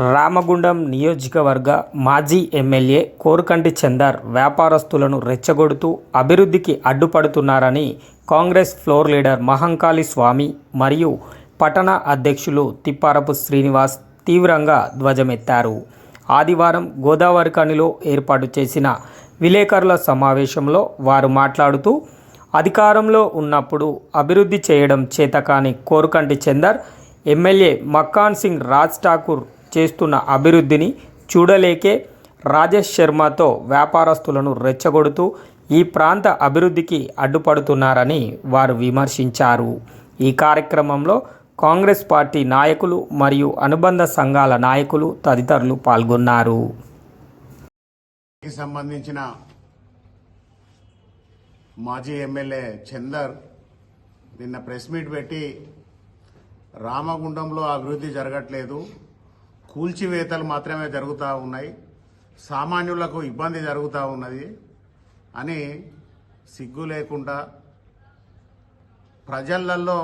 రామగుండం నియోజకవర్గ మాజీ ఎమ్మెల్యే కోరుకంటి చందర్ వ్యాపారస్తులను రెచ్చగొడుతూ అభివృద్ధికి అడ్డుపడుతున్నారని Congress floor leader Mahankali Swamy మరియు పట్టణ అధ్యక్షులు తిప్పారపు శ్రీనివాస్ తీవ్రంగా ధ్వజమెత్తారు. ఆదివారం గోదావరి కనిలో ఏర్పాటు చేసిన విలేకరుల సమావేశంలో వారు మాట్లాడుతూ అధికారంలో ఉన్నప్పుడు అభివృద్ధి చేయడం చేతకాని కోరుకంటి చందర్ ఎమ్మెల్యే మక్కాన్ సింగ్ రాజ్ ఠాకూర్ చేస్తున్న అభివృద్ధిని చూడలేకే రాజేష్ శర్మతో వ్యాపారస్తులను రెచ్చగొడుతూ ఈ ప్రాంత అభివృద్ధికి అడ్డుపడుతున్నారని వారు విమర్శించారు. ఈ కార్యక్రమంలో కాంగ్రెస్ పార్టీ నాయకులు మరియు అనుబంధ సంఘాల నాయకులు తదితరులు పాల్గొన్నారు. సంబంధించిన మాజీ ఎమ్మెల్యే చందర్ నిన్న ప్రెస్ మీట్ పెట్టి రామగుండంలో అభివృద్ధి జరగట్లేదు. కూల్చివేతలు మాత్రమే జరుగుతూ ఉన్నాయి. సామాన్యులకు ఇబ్బంది జరుగుతూ ఉన్నది అని సిగ్గు లేకుండా ప్రజలలో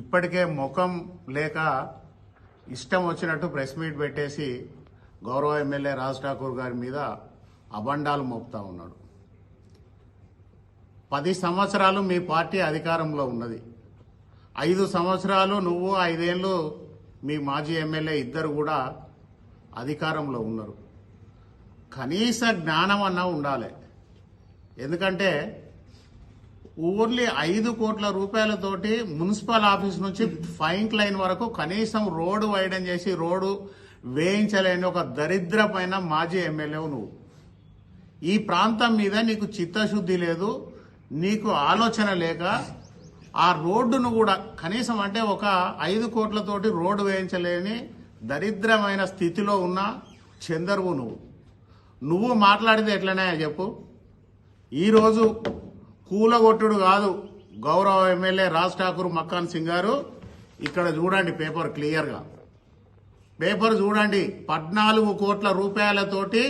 ఇప్పటికే ముఖం లేక ఇష్టం వచ్చినట్టు ప్రెస్ మీట్ పెట్టేసి గౌరవ ఎమ్మెల్యే రాజ్ ఠాకూర్ గారి మీద అబండాలు మోపుతా ఉన్నాడు. పది సంవత్సరాలు మీ పార్టీ అధికారంలో ఉన్నది. ఐదు సంవత్సరాలు నువ్వు ఐదేళ్ళు మీ మాజీ ఎమ్మెల్యే ఇద్దరు కూడా అధికారంలో ఉన్నారు. కనీస జ్ఞానం అన్నా ఉండాలి. ఎందుకంటే ఓన్లీ ఐదు కోట్ల రూపాయలతోటి మున్సిపల్ ఆఫీస్ నుంచి ఫైన్ లైన్ వరకు కనీసం రోడ్డు వైడన్ చేసి రోడ్డు వేయించలేని ఒక దరిద్రమైన మాజీ ఎమ్మెల్యేవు నువ్వు. ఈ ప్రాంతం మీద నీకు చిత్తశుద్ధి లేదు నీకు ఆలోచన లేక ఆ రోడ్డును కూడా కనీసం అంటే ఒక ఐదు కోట్లతోటి రోడ్డు వేయించలేని దరిద్రమైన స్థితిలో ఉన్న చందరువు నువ్వు. నువ్వు మాట్లాడితే ఎట్లనే చెప్పు. ఈరోజు కూలగొట్టుడు కాదు గౌరవ ఎమ్మెల్యే రాజ్ ఠాకూర్ మక్కాన్ సింగ్ గారు ఇక్కడ చూడండి పేపర్ క్లియర్గా. పేపర్ చూడండి పద్నాలుగు కోట్ల రూపాయలతోటి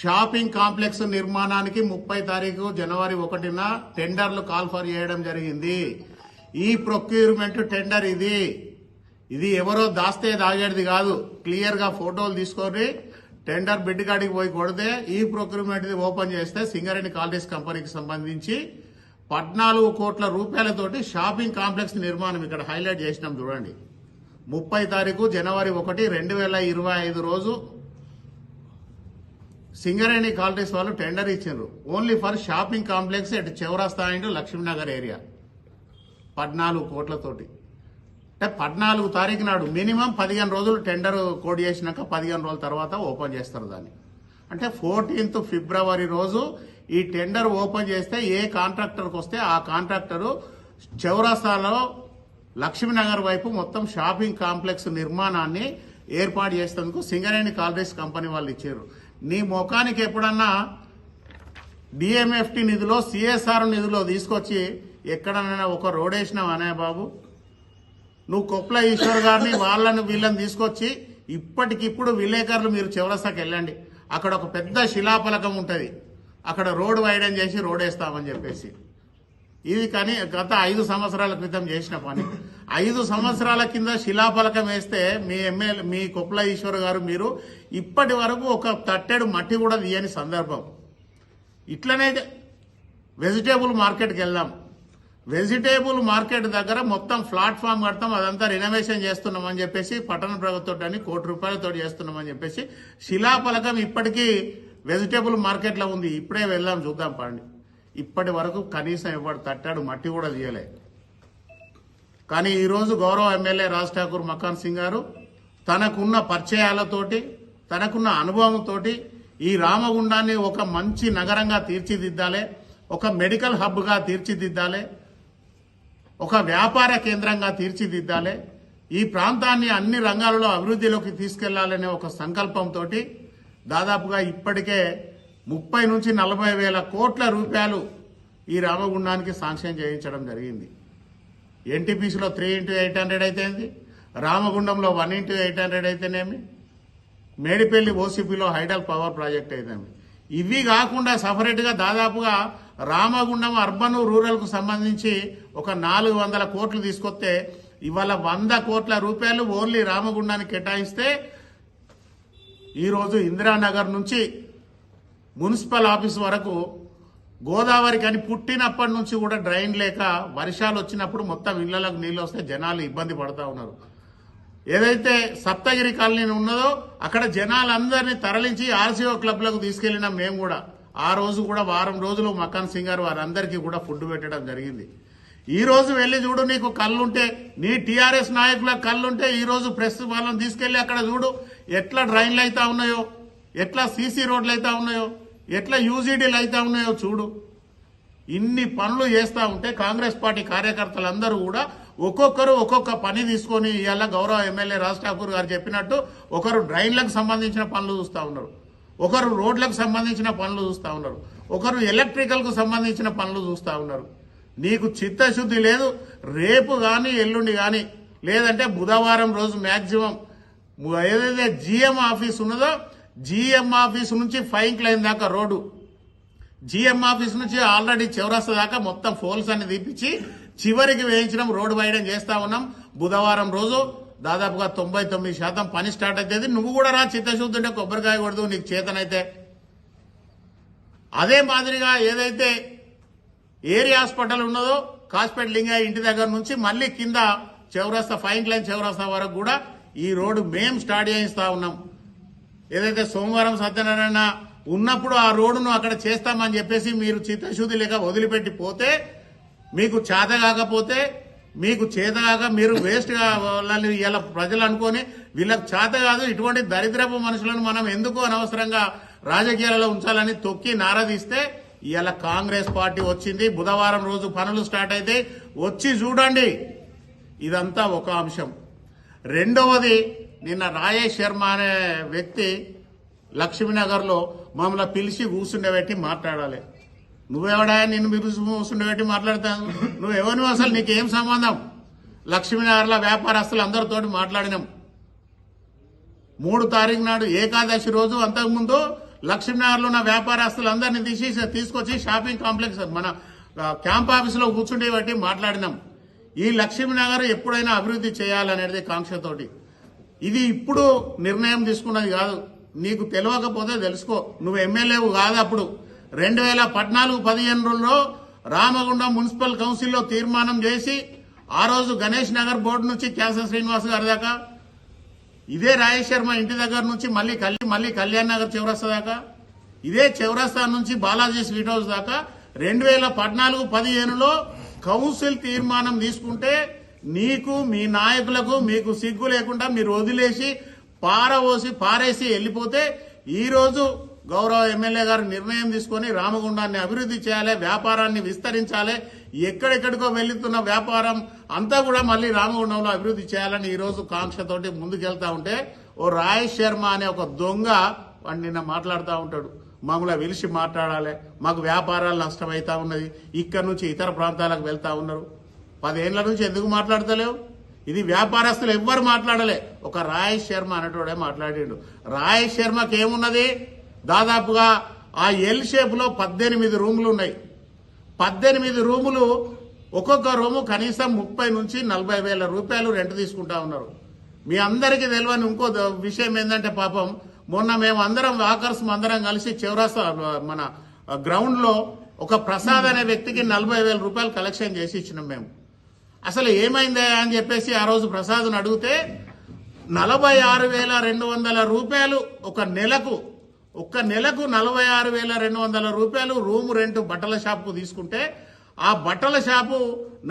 షాపింగ్ కాంప్లెక్స్ నిర్మాణానికి ముప్పై తారీఖు జనవరి ఒకటిన టెండర్లు కాల్ఫర్ చేయడం జరిగింది. ఈ ప్రొక్యూర్మెంట్ టెండర్ ఇది. ఇది ఎవరో దాస్తే దాగేది కాదు. క్లియర్గా ఫోటోలు తీసుకొని టెండర్ బిడ్ కాడికి పోయి కొడితే ఈ ప్రొక్యూర్మెంట్ ఓపెన్ చేస్తే సింగరేణి కాలనీస్ కంపెనీకి సంబంధించి పద్నాలుగు కోట్ల రూపాయలతోటి షాపింగ్ కాంప్లెక్స్ నిర్మాణం ఇక్కడ హైలైట్ చేసినాం చూడండి. ముప్పై తారీఖు జనవరి ఒకటి రెండు వేల ఇరవై ఐదు రోజు సింగరేణి కాలనీస్ వాళ్ళు టెండర్ ఇచ్చిండ్రు. Only for shopping complex at Chowrasta and Laxminagar area. పద్నాలుగు కోట్లతోటి. అంటే పద్నాలుగు తారీఖు నాడు మినిమం పదిహేను రోజులు టెండర్ కోడ్ చేసినాక పదిహేను రోజుల తర్వాత ఓపెన్ చేస్తారు దాన్ని. అంటే ఫోర్టీన్త్ ఫిబ్రవరి రోజు ఈ టెండర్ ఓపెన్ చేస్తే ఏ కాంట్రాక్టర్కి వస్తే ఆ కాంట్రాక్టరు చౌరాస్తాలో లక్ష్మీనగర్ వైపు మొత్తం షాపింగ్ కాంప్లెక్స్ నిర్మాణాన్ని ఏర్పాటు చేసేందుకు సింగరేణి కాలరీస్ కంపెనీ వాళ్ళు ఇచ్చారు. నీ ముఖానికి ఎప్పుడన్నా డిఎంఎఫ్టి నిధిలో సిఎస్ఆర్ నిధిలో తీసుకొచ్చి ఎక్కడనైనా ఒక రోడ్ వేసినావు బాబు? నువ్వు కొప్ల ఈశ్వర్ గారిని వాళ్ళని వీళ్ళని తీసుకొచ్చి ఇప్పటికిప్పుడు విలేకరులు మీరు చివరసాకి వెళ్ళండి. అక్కడ ఒక పెద్ద శిలాఫలకం ఉంటుంది. అక్కడ రోడ్ వైడన్ చేసి రోడ్ వేస్తామని చెప్పేసి. ఇది కానీ గత ఐదు సంవత్సరాల క్రితం చేసిన పని. ఐదు సంవత్సరాల కింద శిలాఫలకం వేస్తే మీ ఎమ్మెల్యే మీ కొప్ల ఈశ్వర్ గారు మీరు ఇప్పటి వరకు ఒక తట్టెడు మట్టి కూడా తీయని సందర్భం. ఇట్లనే వెజిటేబుల్ మార్కెట్కి వెళ్దాం. వెజిటేబుల్ మార్కెట్ దగ్గర మొత్తం ప్లాట్ఫామ్ కడతాం అదంతా రినోవేషన్ చేస్తున్నామని చెప్పేసి పట్టణ ప్రభుత్వం అని కోటి రూపాయలతో చేస్తున్నామని చెప్పేసి శిలాఫలకం ఇప్పటికీ వెజిటేబుల్ మార్కెట్లో ఉంది. ఇప్పుడే వెళ్దాం చూద్దాం పండి. ఇప్పటి వరకు కనీసం ఎవడు తట్టాడు మట్టి కూడా తీయలే. కానీ ఈరోజు గౌరవ ఎమ్మెల్యే రాజ్ ఠాకూర్ మకాన్ సింగ్ గారు తనకున్న పరిచయాలతోటి తనకున్న అనుభవంతో ఈ రామగుండాన్ని ఒక మంచి నగరంగా తీర్చిదిద్దాలి ఒక మెడికల్ హబ్గా తీర్చిదిద్దాలి ఒక వ్యాపార కేంద్రంగా తీర్చిదిద్దాలి. ఈ ప్రాంతాన్ని అన్ని రంగాలలో అభివృద్ధిలోకి తీసుకెళ్ళాలనే ఒక సంకల్పంతో దాదాపుగా ఇప్పటికే ముప్పై నుంచి నలభై వేల కోట్ల రూపాయలు ఈ రామగుండానికి శాంక్షన్ చేయించడం జరిగింది. ఎన్టీపీసీలో త్రీ ఇంటూ ఎయిట్ హండ్రెడ్ అయితేంది రామగుండంలో వన్ ఇంటూ ఎయిట్ హండ్రెడ్ అయితేనేమి? మేడిపల్లి ఓసీపీలో హైడల్ పవర్ ప్రాజెక్ట్ అయితేనేమి? ఇవి కాకుండా సపరేట్గా దాదాపుగా రామగుండం అర్బన్ రూరల్కు సంబంధించి ఒక నాలుగు వందల కోట్లు తీసుకొస్తే ఇవాళ వంద కోట్ల రూపాయలు ఓన్లీ రామగుండానికి కేటాయిస్తే ఈరోజు ఇందిరానగర్ నుంచి మున్సిపల్ ఆఫీస్ వరకు గోదావరి కానీ పుట్టినప్పటి నుంచి కూడా డ్రైన్ లేక వర్షాలు వచ్చినప్పుడు మొత్తం ఇళ్ళకు నీళ్ళు వస్తే జనాలు ఇబ్బంది పడతా ఉన్నారు. ఏదైతే సప్తగిరి కాలనీ ఉన్నదో అక్కడ జనాలందరినీ తరలించి ఆర్సీఓ క్లబ్లకు తీసుకెళ్ళినాం మేము కూడా. ఆ రోజు కూడా వారం రోజులు మకాన్ సింగ్ గారు వారందరికీ కూడా ఫుడ్ పెట్టడం జరిగింది. ఈ రోజు వెళ్ళి చూడు నీకు కళ్ళుంటే నీ టీఆర్ఎస్ నాయకుల కళ్ళుంటే ఈ రోజు ప్రెస్ వాళ్ళని తీసుకెళ్ళి అక్కడ చూడు ఎట్లా డ్రైన్లు అయితే ఉన్నాయో ఎట్లా సీసీ రోడ్లు అయితే ఉన్నాయో ఎట్లా యూజీడీలు అయితే ఉన్నాయో చూడు. ఇన్ని పనులు చేస్తా ఉంటే కాంగ్రెస్ పార్టీ కార్యకర్తలందరూ కూడా ఒక్కొక్కరు ఒక్కొక్క పని తీసుకొని ఇవాళ గౌరవ ఎమ్మెల్యే రాజ్ ఠాకూర్ గారు చెప్పినట్టు ఒకరు డ్రైన్లకు సంబంధించిన పనులు చూస్తా ఉన్నారు. ఒకరు రోడ్లకు సంబంధించిన పనులు చూస్తా ఉన్నారు. ఒకరు ఎలక్ట్రికల్కు సంబంధించిన పనులు చూస్తా ఉన్నారు. నీకు చిత్తశుద్ధి లేదు. రేపు కానీ ఎల్లుండి కానీ లేదంటే బుధవారం రోజు మ్యాక్సిమం ఏదైతే జిఎం ఆఫీస్ ఉన్నదో జిఎం ఆఫీస్ నుంచి ఫైన్ లైన్ దాకా రోడ్డు. జిఎం ఆఫీస్ నుంచి ఆల్రెడీ చివరస్త దాకా మొత్తం ఫోల్స్ అన్ని తీపిచ్చి చివరికి వేయించడం రోడ్డు వేయడం చేస్తా ఉన్నాం. బుధవారం రోజు దాదాపుగా తొంభై తొమ్మిది శాతం పని స్టార్ట్ అవుతుంది నువ్వు కూడా రా చిత్తశుద్ధి ఉంటే కొబ్బరికాయ కొడదు నీకు చేతనైతే. అదే మాదిరిగా ఏదైతే ఏరియా హాస్పిటల్ ఉన్నదో కాస్పేట్ లింగయ్య ఇంటి దగ్గర నుంచి మళ్ళీ కింద చౌరస్తా ఫైన్ లైన్ చౌరస్తా వరకు కూడా ఈ రోడ్డు మేము స్టార్ట్ చేయిస్తా ఉన్నాం. ఏదైతే సోమవారం సత్యనారాయణ ఉన్నప్పుడు ఆ రోడ్డును అక్కడ చేస్తామని చెప్పేసి మీరు చిత్తశుద్ధి లేక వదిలిపెట్టి పోతే మీకు చేత కాకపోతే మీకు చేతగాక మీరు వేస్ట్గా వాళ్ళని ఇలా ప్రజలు అనుకొని వీళ్ళకి చేత కాదు ఇటువంటి దరిద్రపు మనుషులను మనం ఎందుకు అనవసరంగా రాజకీయాలలో ఉంచాలని తొక్కి నారదీస్తే ఇవాళ కాంగ్రెస్ పార్టీ వచ్చింది. బుధవారం రోజు పనులు స్టార్ట్ అయితే వచ్చి చూడండి. ఇదంతా ఒక అంశం. రెండవది నిన్న రాజేష్ శర్మ అనే వ్యక్తి లక్ష్మీనగర్లో మమ్మల్ని పిలిచి కూర్చుండబెట్టి మాట్లాడాలి. నువ్వెవడా? నిన్ను పిలిచి కూర్చుండబెట్టి మాట్లాడతాను నువ్వెవరిని అసలు నీకేం సంబంధం? లక్ష్మీనగర్లో వ్యాపారస్తులు అందరితోటి మాట్లాడినాం. మూడు తారీఖు నాడు ఏకాదశి రోజు అంతకుముందు లక్ష్మీనగర్లో ఉన్న వ్యాపారస్తులందరినీ తీసి తీసుకొచ్చి షాపింగ్ కాంప్లెక్స్ మన క్యాంప్ ఆఫీసులో కూర్చుండే బట్టి మాట్లాడినాం. ఈ లక్ష్మీనగర్ ఎప్పుడైనా అభివృద్ధి చేయాలనేది కాంక్షతోటి. ఇది ఇప్పుడు నిర్ణయం తీసుకున్నది కాదు. నీకు తెలియకపోతే తెలుసుకో. నువ్వు ఎమ్మెల్యేవు కాదు అప్పుడు. రెండు వేల పద్నాలుగు పదిహేనులో రామగుండం మున్సిపల్ కౌన్సిల్లో తీర్మానం చేసి ఆ రోజు గణేష్ నగర్ బోర్డు నుంచి క్యాస శ్రీనివాస్ గారి దాకా ఇదే రాజేష్ శర్మ ఇంటి దగ్గర నుంచి మళ్ళీ కళ్యాణ్ మళ్ళీ కళ్యాణ్ నగర్ చివరస్తా దాకా ఇదే చివరస్తా నుంచి బాలాజీ స్వీట్ హౌస్ దాకా రెండు వేల పద్నాలుగు పదిహేనులో కౌన్సిల్ తీర్మానం తీసుకుంటే నీకు మీ నాయకులకు మీకు సిగ్గు లేకుండా మీరు వదిలేసి పారవోసి పారేసి వెళ్ళిపోతే ఈరోజు గౌరవ ఎమ్మెల్యే గారు నిర్ణయం తీసుకొని రామగుండాన్ని అభివృద్ధి చేయాలి వ్యాపారాన్ని విస్తరించాలి. ఎక్కడెక్కడికో వెళ్తున్న వ్యాపారం అంతా కూడా మళ్ళీ రామగుండంలో అభివృద్ధి చేయాలని ఈరోజు కాంక్షతోటి ముందుకెళ్తా ఉంటే ఓ రాయేష్ శర్మ అనే ఒక దొంగ వాడు నిన్న మాట్లాడుతూ ఉంటాడు. మమ్మల్ని వెలిసి మాట్లాడాలి. మాకు వ్యాపారాలు నష్టమవుతా ఉన్నది. ఇక్కడ నుంచి ఇతర ప్రాంతాలకు వెళ్తా ఉన్నారు. పదేళ్ళ నుంచి ఎందుకు మాట్లాడతలేవు? ఇది వ్యాపారస్తులు ఎవ్వరు మాట్లాడలే. ఒక రాయేష్ శర్మ అనేటోడే మాట్లాడిండు. రాయేష్ శర్మకి ఏమున్నది దాదాపుగా ఆ ఎల్ షేప్లో పద్దెనిమిది రూములు ఉన్నాయి. పద్దెనిమిది రూములు ఒక్కొక్క రూము కనీసం ముప్పై నుంచి నలభై వేల రూపాయలు రెంట్ తీసుకుంటా ఉన్నారు. మీ అందరికీ తెలియని ఇంకో విషయం ఏంటంటే పాపం మొన్న మేము అందరం వాకర్స్ అందరం కలిసి చివరాస మన గ్రౌండ్లో ఒక ప్రసాద్ అనే వ్యక్తికి నలభై వేల రూపాయలు కలెక్షన్ చేసి ఇచ్చినాం మేము. అసలు ఏమైందా అని చెప్పేసి ఆ రోజు ప్రసాద్ను అడిగితే నలభై ఆరు వేల రెండు వందల రూపాయలు ఒక నెలకు ఒక్క నెలకు నలభై ఆరు వేల రెండు వందల రూపాయలు రూమ్ రెంట్ బట్టల షాపు తీసుకుంటే ఆ బట్టల షాపు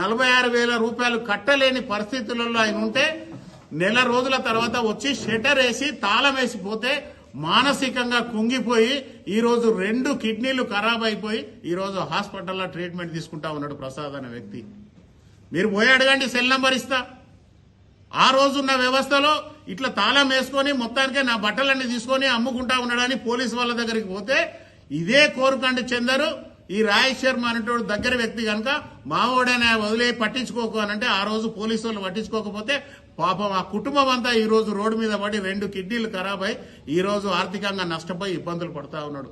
నలభై ఆరు వేల రూపాయలు కట్టలేని పరిస్థితులలో ఆయన ఉంటే నెల రోజుల తర్వాత వచ్చి షెటర్ వేసి తాళం వేసిపోతే మానసికంగా కుంగిపోయి ఈరోజు రెండు కిడ్నీలు ఖరాబ్ అయిపోయి ఈరోజు హాస్పిటల్లో ట్రీట్మెంట్ తీసుకుంటా ఉన్నాడు ప్రసాద్ అనే వ్యక్తి. మీరు పోయి అడగండి సెల్ నంబర్ ఇస్తా. ఆ రోజున్న వ్యవస్థలో ఇట్లా తాళం వేసుకొని మొత్తానికే నా బట్టలన్నీ తీసుకొని అమ్ముకుంటా ఉన్నాడని పోలీసు వాళ్ళ దగ్గరికి పోతే ఇదే కోరుకండి చెందరు. ఈ రాయ్ శర్మ అనేటోడు దగ్గర వ్యక్తి కనుక మావోడైనా వదిలే పట్టించుకోకు అని అంటే ఆ రోజు పోలీసు వాళ్ళు పట్టించుకోకపోతే పాపం ఆ కుటుంబం అంతా ఈ రోజు రోడ్డు మీద పడి రెండు కిడ్నీలు ఖరాబ్ అయి ఈ రోజు ఆర్థికంగా నష్టపోయి ఇబ్బందులు పడతా ఉన్నాడు.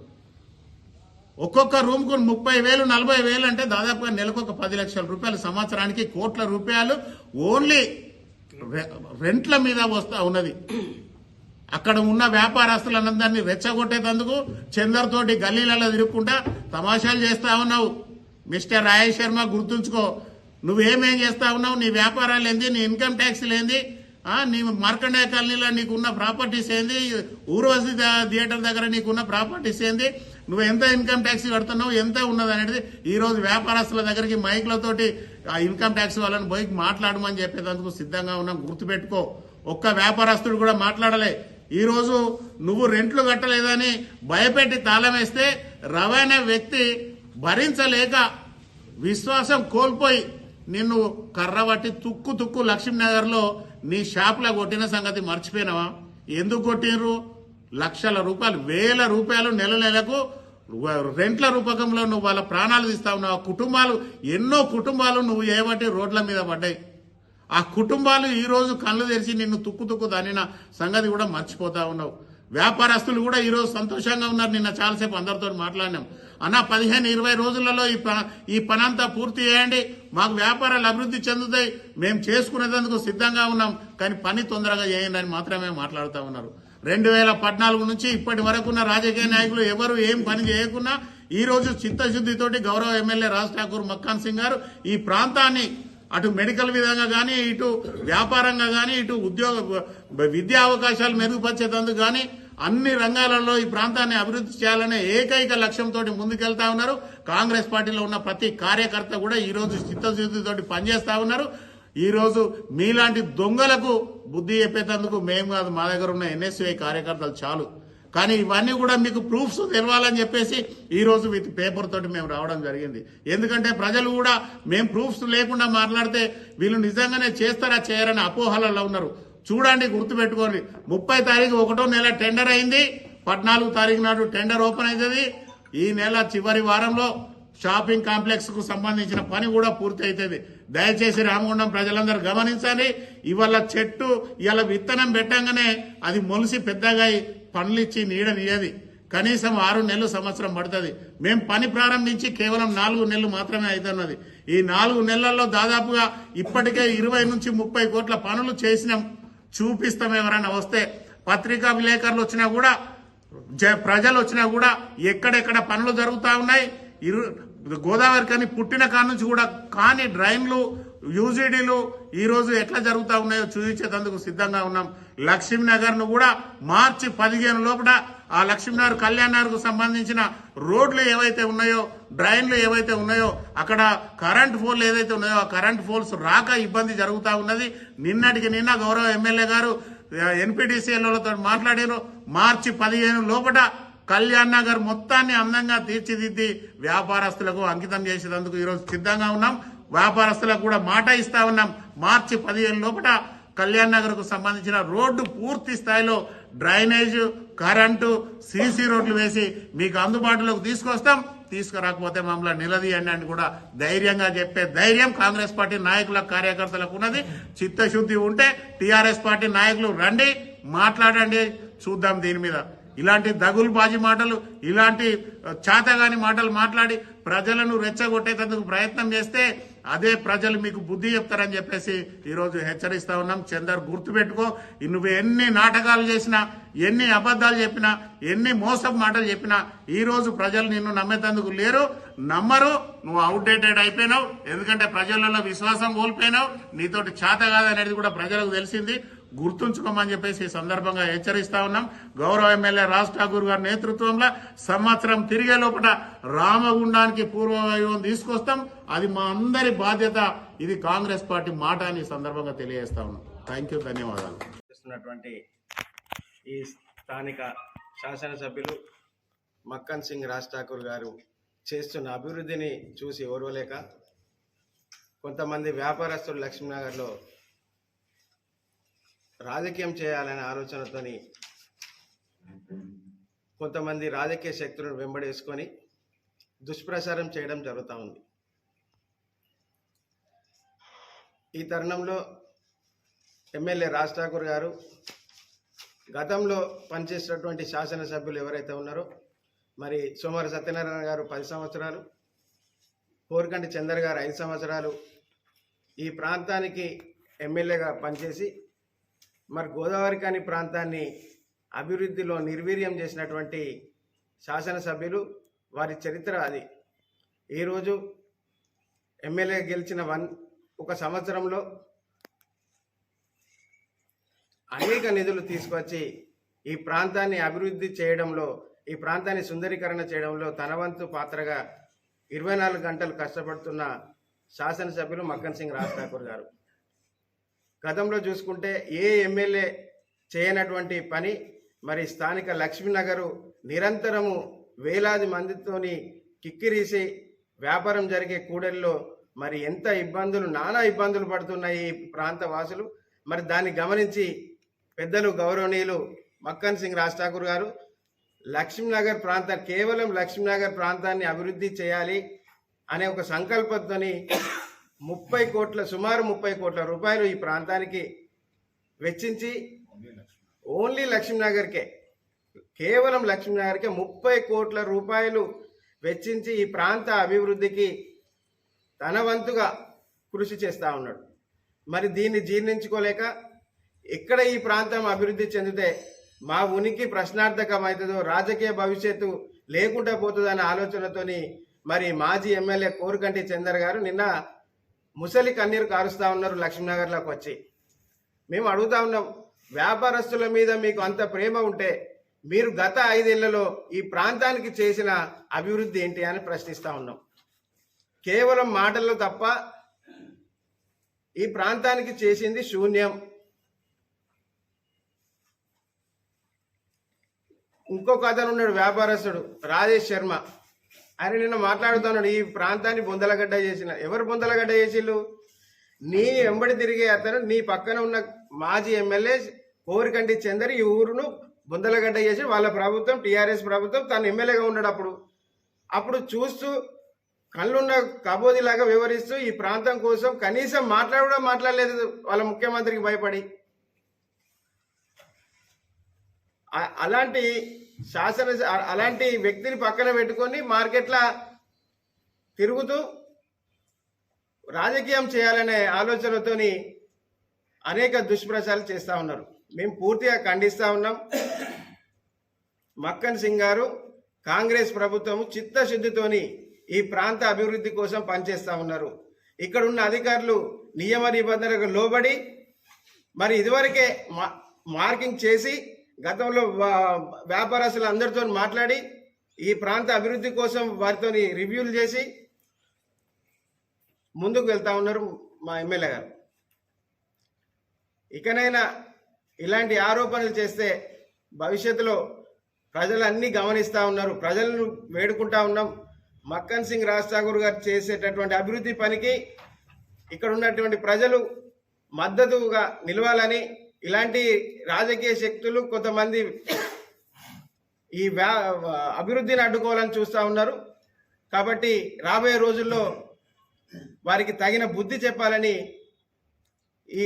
ఒక్కొక్క రూమ్కు ముప్పై వేలు నలభై వేలు అంటే దాదాపుగా నెలకు ఒక పది లక్షల రూపాయలు. సంవత్సరానికి కోట్ల రూపాయలు. ఓన్లీ రెంట్ల మీద వస్తా ఉన్నది. అక్కడ ఉన్న వ్యాపారస్తులందరినీ రెచ్చగొట్టేటందుకు చందర్ గల్లీలలో తిరుక్కుంటా తమాషాలు చేస్తా ఉన్నావు. మిస్టర్ రాయేష్ శర్మ గుర్తుంచుకో. నువ్వేమేం చేస్తా ఉన్నావు? నీ వ్యాపారాలు ఏంది? నీ ఇన్కమ్ ట్యాక్స్లు ఏంది? నీ మార్కండేయ కాలనీలో నీకున్న ప్రాపర్టీస్ ఏంది? ఊర్వశి థియేటర్ దగ్గర నీకున్న ప్రాపర్టీస్ ఏంది? నువ్వు ఎంత ఇన్కమ్ ట్యాక్స్ కడుతున్నావు ఎంత ఉన్నది అనేది ఈ రోజు వ్యాపారస్తుల దగ్గరికి మైక్లతోటి ఆ ఇన్కమ్ ట్యాక్స్ వాళ్ళని పోయి మాట్లాడమని చెప్పేందుకు సిద్ధంగా ఉన్నాం. గుర్తుపెట్టుకో ఒక్క వ్యాపారస్తుడు కూడా మాట్లాడలే. ఈ రోజు నువ్వు రెంట్లు కట్టలేదని భయపెట్టి తాళం వేస్తే రవాణా వ్యక్తి భరించలేక విశ్వాసం కోల్పోయి నిన్ను కర్రబట్టి తుక్కు తుక్కు లక్ష్మీనగర్లో నీ షాప్లో కొట్టిన సంగతి మర్చిపోయినావా? ఎందుకు కొట్టినరు లక్షల రూపాయలు వేల రూపాయలు నెల నెలకు రెంట్ల రూపకంలో నువ్వు వాళ్ళ ప్రాణాలు తీస్తా ఉన్నావు. ఆ కుటుంబాలు ఎన్నో కుటుంబాలు నువ్వు ఏవటి రోడ్ల మీద పడ్డాయి. ఆ కుటుంబాలు ఈరోజు కళ్ళు తెరిచి నిన్ను తుక్కు తుక్కు దానిన సంగతి కూడా మర్చిపోతా ఉన్నావు. వ్యాపారస్తులు కూడా ఈరోజు సంతోషంగా ఉన్నారు. నిన్న చాలాసేపు అందరితో మాట్లాడినాం. అన్న పదిహేను ఇరవై రోజులలో ఈ ప ఈ పనంతా పూర్తి చేయండి. మాకు వ్యాపారాలు అభివృద్ధి చెందుతాయి. మేము చేసుకునేందుకు సిద్ధంగా ఉన్నాం. కానీ పని తొందరగా చేయండి అని మాత్రమే మాట్లాడుతూ ఉన్నారు. రెండు వేల పద్నాలుగు నుంచి ఇప్పటి వరకు ఉన్న రాజకీయ నాయకులు ఎవరు ఏం పని చేయకున్నా ఈ రోజు చిత్తశుద్ధితోటి గౌరవ ఎమ్మెల్యే రాజ్ ఠాకూర్ మక్కాన్ సింగ్ గారు ఈ ప్రాంతాన్ని అటు మెడికల్ విధంగా కానీ ఇటు వ్యాపారంగా కానీ ఇటు ఉద్యోగ విద్యా అవకాశాలు మెరుగుపరిచేటందుకు కానీ అన్ని రంగాలలో ఈ ప్రాంతాన్ని అభివృద్ధి చేయాలనే ఏకైక లక్ష్యంతో ముందుకెళ్తా ఉన్నారు. కాంగ్రెస్ పార్టీలో ఉన్న ప్రతి కార్యకర్త కూడా ఈ రోజు చిత్తశుద్ధితోటి పనిచేస్తా ఉన్నారు. ఈరోజు మీలాంటి దొంగలకు బుద్ధి చెప్పేటందుకు మేము కాదు మా దగ్గర ఉన్న ఎన్ఎస్ఐ కార్యకర్తలు చాలు. కానీ ఇవన్నీ కూడా మీకు ప్రూఫ్స్ తెలవాలని చెప్పేసి ఈరోజు విత్ పేపర్ తోటి మేము రావడం జరిగింది. ఎందుకంటే ప్రజలు కూడా మేము ప్రూఫ్స్ లేకుండా మాట్లాడితే వీళ్ళు నిజంగానే చేస్తారా చేయరని అపోహలలో ఉన్నారు. చూడండి గుర్తుపెట్టుకోండి. ముప్పై తారీఖు ఒకటో నెల టెండర్ అయింది. పద్నాలుగు తారీఖు నాడు టెండర్ ఓపెన్ అవుతుంది ఈ నెల చివరి వారంలో షాపింగ్ కాంప్లెక్స్కు సంబంధించిన పని కూడా పూర్తి అవుతుంది దయచేసి రామగుండం ప్రజలందరూ గమనించాలి ఇవాళ చెట్టు ఇవాళ విత్తనం పెట్టంగానే అది మొలిసి పెద్దగా అయి పండ్లిచ్చి నీడనియది కనీసం ఆరు నెలలు సంవత్సరం పడుతుంది. మేము పని ప్రారంభించి కేవలం నాలుగు నెలలు మాత్రమే అవుతున్నది ఈ నాలుగు నెలల్లో దాదాపుగా ఇప్పటికే ఇరవై నుంచి ముప్పై కోట్ల పనులు చేసినాం. చూపిస్తాం ఎవరైనా వస్తే. పత్రికా విలేకరులు వచ్చినా కూడా జ- ప్రజలు వచ్చినా కూడా ఎక్కడెక్కడ పనులు జరుగుతూ ఉన్నాయి. ఇరు గోదావరి కానీ పుట్టిన కాడ నుంచి కూడా కాని డ్రైన్లు యూజీడీలు ఈరోజు ఎట్లా జరుగుతూ ఉన్నాయో చూపించేందుకు సిద్ధంగా ఉన్నాం. లక్ష్మీనగర్ను కూడా మార్చి పదిహేను లోపల ఆ లక్ష్మీనగర్ కళ్యాణ్ సంబంధించిన రోడ్లు ఏవైతే ఉన్నాయో డ్రైన్లు ఏవైతే ఉన్నాయో అక్కడ కరెంట్ పోల్ ఏదైతే ఉన్నాయో ఆ కరెంట్ పోల్స్ రాక ఇబ్బంది జరుగుతూ ఉన్నది. నిన్నటికి నిన్న గౌరవ ఎమ్మెల్యే గారు ఎన్పిటిసిఎల్తో మాట్లాడారు. మార్చి పదిహేను లోపల కళ్యాణ్ నగర్ మొత్తాన్ని అందంగా తీర్చిదిద్ది వ్యాపారస్తులకు అంకితం చేసేందుకు ఈరోజు సిద్ధంగా ఉన్నాం. వ్యాపారస్తులకు కూడా మాట ఇస్తా ఉన్నాం. మార్చి పదిహేను లోపల కళ్యాణ్ నగర్కు సంబంధించిన రోడ్డు పూర్తి స్థాయిలో డ్రైనేజ్ కరెంటు సీసీ రోడ్లు వేసి మీకు అందుబాటులోకి తీసుకొస్తాం. తీసుకురాకపోతే మమ్మల్ని నిలదీయండి అని కూడా ధైర్యంగా చెప్పే ధైర్యం కాంగ్రెస్ పార్టీ నాయకుల కార్యకర్తలకు ఉన్నది. చిత్తశుద్ధి ఉంటే టీఆర్ఎస్ పార్టీ నాయకులు రండి మాట్లాడండి చూద్దాం దీని మీద. ఇలాంటి దగులుబాజీ మాటలు ఇలాంటి చాతగాని మాటలు మాట్లాడి ప్రజలను రెచ్చగొట్టేందుకు ప్రయత్నం చేస్తే అదే ప్రజలు మీకు బుద్ధి చెప్తారని చెప్పేసి ఈరోజు హెచ్చరిస్తా ఉన్నాం. చందర్ గుర్తుపెట్టుకో నువ్వు ఎన్ని నాటకాలు చేసినా ఎన్ని అబద్ధాలు చెప్పినా ఎన్ని మోసపు మాటలు చెప్పినా ఈరోజు ప్రజలు నిన్ను నమ్మేందుకు లేరు నమ్మరు నువ్వు అవుట్డేటెడ్ అయిపోయినావు. ఎందుకంటే ప్రజలలో విశ్వాసం కోల్పోయినావు. నీతోటి చేత కాదనేది కూడా ప్రజలకు తెలిసింది. గుర్తుంచుకోమని చెప్పేసి ఈ సందర్భంగా హెచ్చరిస్తా ఉన్నాం. గౌరవ ఎమ్మెల్యే రాజ్ ఠాకూర్ గారి నేతృత్వంలో సంవత్సరం తిరిగే లోపల రామగుండానికి పూర్వవైభవం తీసుకొస్తాం. అది మా అందరి బాధ్యత. ఇది కాంగ్రెస్ పార్టీ మాట అని సందర్భంగా తెలియజేస్తా ఉన్నాం. థ్యాంక్ యూ ధన్యవాదాలు. ఈ స్థానిక శాసనసభ్యులు మక్కన్ సింగ్ రాజ్ ఠాకూర్ గారు చేస్తున్న అభివృద్ధిని చూసి ఓర్వలేక కొంతమంది వ్యాపారస్తులు లక్ష్మీనగర్లో రాజకీయం చేయాలనే ఆలోచనతోని కొంతమంది రాజకీయ శక్తులను వెంబడేసుకొని దుష్ప్రచారం చేయడం జరుగుతూ ఉంది. ఈ తరుణంలో ఎమ్మెల్యే రాజ్ ఠాకూర్ గారు గతంలో పనిచేసినటువంటి శాసనసభ్యులు ఎవరైతే ఉన్నారో మరి సోమవారి సత్యనారాయణ గారు పది సంవత్సరాలు కోరికంటి చందర్ గారు ఐదు సంవత్సరాలు ఈ ప్రాంతానికి ఎమ్మెల్యేగా పనిచేసి మరి గోదావరి కాని ప్రాంతాన్ని అభివృద్ధిలో నిర్వీర్యం చేసినటువంటి శాసనసభ్యులు వారి చరిత్ర అది. ఈరోజు ఎమ్మెల్యే గెలిచిన వన్ ఒక సంవత్సరంలో అనేక నిధులు తీసుకొచ్చి ఈ ప్రాంతాన్ని అభివృద్ధి చేయడంలో ఈ ప్రాంతాన్ని సుందరీకరణ చేయడంలో తన వంతు పాత్రగా ఇరవై నాలుగు గంటలు కష్టపడుతున్న శాసనసభ్యులు మక్కన్ సింగ్ రాజ్ ఠాకూర్ గారు. గతంలో చూసుకుంటే ఏ ఎమ్మెల్యే చేయనటువంటి పని మరి స్థానిక లక్ష్మీనగరు నిరంతరము వేలాది మందితోని కిక్కిరీసి వ్యాపారం జరిగే కూడలిలో మరి ఎంత ఇబ్బందులు నానా ఇబ్బందులు పడుతున్నాయి ఈ ప్రాంత వాసులు మరి దాన్ని గమనించి పెద్దలు గౌరవనీయులు మక్కన్ సింగ్ రాజ్ ఠాకూర్ గారు లక్ష్మీనగర్ ప్రాంతం కేవలం లక్ష్మీనగర్ ప్రాంతాన్ని అభివృద్ధి చేయాలి అనే ఒక సంకల్పంతోని ముప్పై కోట్ల సుమారు ముప్పై కోట్ల రూపాయలు ఈ ప్రాంతానికి వెచ్చించి ఓన్లీ లక్ష్మీనగర్కే కేవలం లక్ష్మీనగర్కే ముప్పై కోట్ల రూపాయలు వెచ్చించి ఈ ప్రాంత అభివృద్ధికి తన వంతుగా కృషి చేస్తూ ఉన్నాడు. మరి దీన్ని జీర్ణించుకోలేక ఎక్కడ ఈ ప్రాంతం అభివృద్ధి చెందితే మా ఉనికి ప్రశ్నార్థకమవుతుందో రాజకీయ భవిష్యత్తు లేకుండా పోతుందనే ఆలోచనతోని మరి మాజీ ఎమ్మెల్యే కోరుకంటి చందర్ గారు నిన్న ముసలి కన్నీరు కారుస్తూ ఉన్నారు లక్ష్మీనగర్లోకి వచ్చి. మేము అడుగుతా ఉన్నాం వ్యాపారస్తుల మీద మీకు అంత ప్రేమ ఉంటే మీరు గత ఐదేళ్ళలో ఈ ప్రాంతానికి చేసిన అభివృద్ధి ఏంటి అని ప్రశ్నిస్తూ ఉన్నాం. కేవలం మాటల్లో తప్ప ఈ ప్రాంతానికి చేసింది శూన్యం. ఇంకొక అతను ఉన్నాడు వ్యాపారస్తుడు రాజేష్ శర్మ. ఆయన నిన్న మాట్లాడుతున్నాడు ఈ ప్రాంతాన్ని బొందలగడ్డ చేసిన. ఎవరు బొందలగడ్డ చేసిళ్ళు? నీ వెంబడి తిరిగే అతను నీ పక్కన ఉన్న మాజీ ఎమ్మెల్యే కోరికంటి చందర్ ఈ ఊరును బొందలగడ్డ చేసి వాళ్ళ ప్రభుత్వం టీఆర్ఎస్ ప్రభుత్వం తను ఎమ్మెల్యేగా ఉన్నాడు అప్పుడు. అప్పుడు చూస్తూ కళ్ళున్న కబోదిలాగా వివరిస్తూ ఈ ప్రాంతం కోసం కనీసం మాట్లాడడం మాట్లాడలేదు వాళ్ళ ముఖ్యమంత్రికి భయపడి. అలాంటి శాసన అలాంటి వ్యక్తిని పక్కన పెట్టుకొని మార్కెట్ల తిరుగుతూ రాజకీయం చేయాలనే ఆలోచనతోని అనేక దుష్ప్రచారాలు చేస్తూ ఉన్నారు. మేము పూర్తిగా ఖండిస్తూ ఉన్నాం. మక్కన్ సింగ్ గారు కాంగ్రెస్ ప్రభుత్వం చిత్తశుద్ధితోని ఈ ప్రాంత అభివృద్ధి కోసం పనిచేస్తూ ఉన్నారు. ఇక్కడ ఉన్న అధికారులు నియమ నిబంధనలకు లోబడి మరి ఇదివరకే మా- మార్కింగ్ చేసి గతంలో వ్యాపారస్తులు అందరితో మాట్లాడి ఈ ప్రాంత అభివృద్ధి కోసం వారితో రివ్యూలు చేసి ముందుకు వెళ్తా ఉన్నారు మా ఎమ్మెల్యే గారు. ఇకనైనా ఇలాంటి ఆరోపణలు చేస్తే భవిష్యత్తులో ప్రజలు అన్నీ గమనిస్తూ ఉన్నారు. ప్రజలను వేడుకుంటా ఉన్నాం. మక్కన్ సింగ్ రాజ్ ఠాకూర్ గారు చేసేటటువంటి అభివృద్ధి పనికి ఇక్కడ ఉన్నటువంటి ప్రజలు మద్దతుగా నిలవాలని ఇలాంటి రాజకీయ శక్తులు కొంతమంది ఈ వ్యా అభివృద్ధిని అడ్డుకోవాలని చూస్తూ ఉన్నారు. కాబట్టి రాబోయే రోజుల్లో వారికి తగిన బుద్ధి చెప్పాలని ఈ